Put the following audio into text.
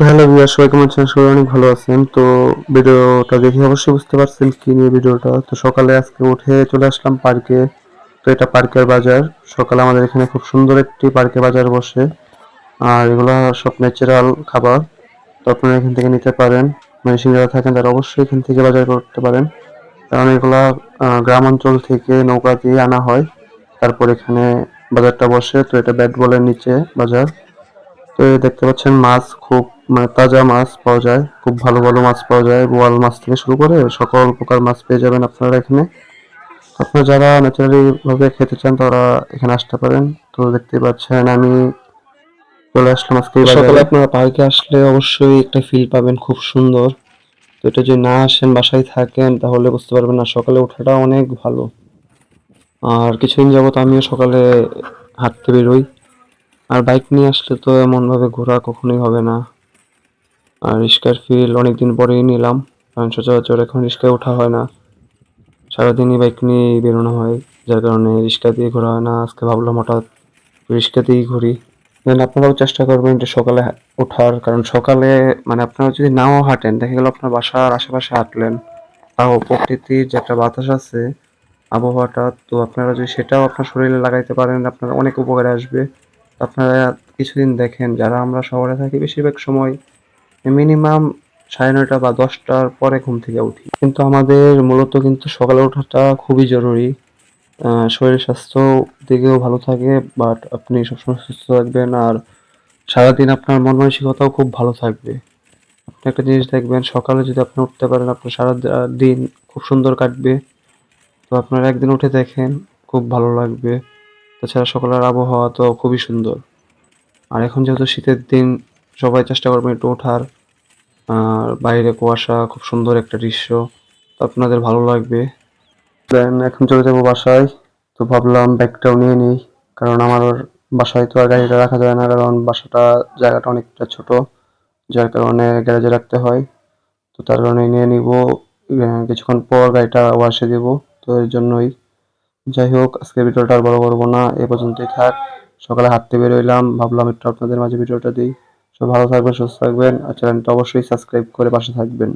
তো hello viewer সবাই কেমন আছেন? সবাই অনেক ভালো আছেন। তো ভিডিওটা দেখে অবশ্যই বুঝতে পারছেন কি নিয়ে ভিডিওটা। তো সকালে আজকে উঠে চলে আসলাম পার্কে। তো এটা পার্কের বাজার। সকালে আমাদের এখানে খুব সুন্দর একটি পার্কে বাজার বসে। আর এগুলো সব ন্যাচারাল খাবার। তো আপনারা এখান থেকে নিতে পারেন। মেশিন যারা থাকেন তারা অবশ্যই এখান থেকে বাজার করতে পারেন। কারণ এগুলা গ্রাম অঞ্চল থেকে নৌকা দিয়ে আনা হয়। তারপর এখানে বাজারটা বসে। তো এটা ব্যাট বলের নিচে বাজার। তো দেখতে পাচ্ছেন মাছ খুব মানে তাজা মাছ পাওয়া যায়, খুব ভালো ভালো মাছ পাওয়া যায়, বোয়াল মাছ থেকে শুরু করে সকল প্রকার মাছ পেয়ে যাবেন আপনারা এখানে। আপনারা যারা ন্যাচারালি ভাবে খেতে চান তারা এখানে আসতে পারেন। তো দেখতে পাচ্ছেন আমি চলে আসলাম আজকে সকালে আপনারা পার্কে আসলে অবশ্যই একটা ফিল পাবেন, খুব সুন্দর। তো এটা যদি না আসেন, বাসায় থাকেন, তাহলে বুঝতে পারবেন না, সকালে ওঠাটা অনেক ভালো। আর কিছুদিন যাবত আমিও সকালে হাঁটতে বেরোই। আর বাইক নিয়ে আসলে তো এমন ভাবে ঘোরা কখনোই হবে না। আর রিস্কার ফিল অনেকদিন পরেই নিলাম। কারণ সচরাচর এখন রিস্কায় ওঠা হয় না। সারাদিনই বাইক নিয়ে বেরোনো হয়, যার কারণে রিক্সা দিয়ে ঘোরা হয় না। আজকে ভাবলাম হঠাৎ রিক্সা দিয়েই ঘুরি। দেন আপনারাও চেষ্টা করবেন একটু সকালে ওঠার। কারণ সকালে মানে আপনারা যদি নাও হাঁটেন, দেখা গেল আপনার বাসার আশেপাশে হাঁটলেন, তাও প্রকৃতির যে একটা বাতাস আছে, আবহাওয়াটা, তো আপনারা যদি সেটাও আপনার শরীরে লাগাইতে পারেন, আপনার অনেক উপকারে আসবে। আপনারা কিছুদিন দেখেন, যারা আমরা শহরে থাকি, বেশিরভাগ সময় মিনিমাম সাড়ে নয়টা বা দশটার পরে ঘুম থেকে উঠি। কিন্তু আমাদের মূলত কিন্তু সকালে ওঠাটা খুবই জরুরি। শরীর স্বাস্থ্য দিকেও ভালো থাকে বাট আপনি সবসময় সুস্থ থাকবেন আর সারাদিন আপনার মন মানসিকতাও খুব ভালো থাকবে। আপনি একটা জিনিস দেখবেন, সকালে যদি আপনি উঠতে পারেন, আপনার সারা দিন খুব সুন্দর কাটবে। তো আপনারা একদিন উঠে দেখেন, খুব ভালো লাগবে। তাছাড়া সকালের আবহাওয়া তো খুবই সুন্দর। আর এখন যেহেতু শীতের দিন সবাই চেষ্টা করবেন একটু ওঠার। আর বাইরে কুয়াশা, খুব সুন্দর একটা দৃশ্য। আপনাদের ভালো লাগবে। দেন এখন চলে যাব বাসায়। তো ভাবলাম ব্যাগটাও নিয়ে নিই। কারণ আমার বাসায় তো আর গাড়িটা রাখা যায় না। কারণ বাসাটা, জায়গাটা অনেকটা ছোট। যার কারণে গ্যারেজে রাখতে হয়। তো তার কারণে নিয়ে নিব। কিছুক্ষণ পর গাড়িটা ওয়াশে দেব। তো এর জন্যই। যাই হোক, আজকে ভিডিওটা আর বড় করব না। এ পর্যন্তই থাক। সকালে হাঁটতে বেরোইলাম ভাবলাম একটু আপনাদের মাঝে ভিডিওটা দিই। সব ভালো থাকবেন সুস্থ থাকবেন। আর চ্যানেলটা অবশ্যই সাবস্ক্রাইব করে পাশে থাকবেন।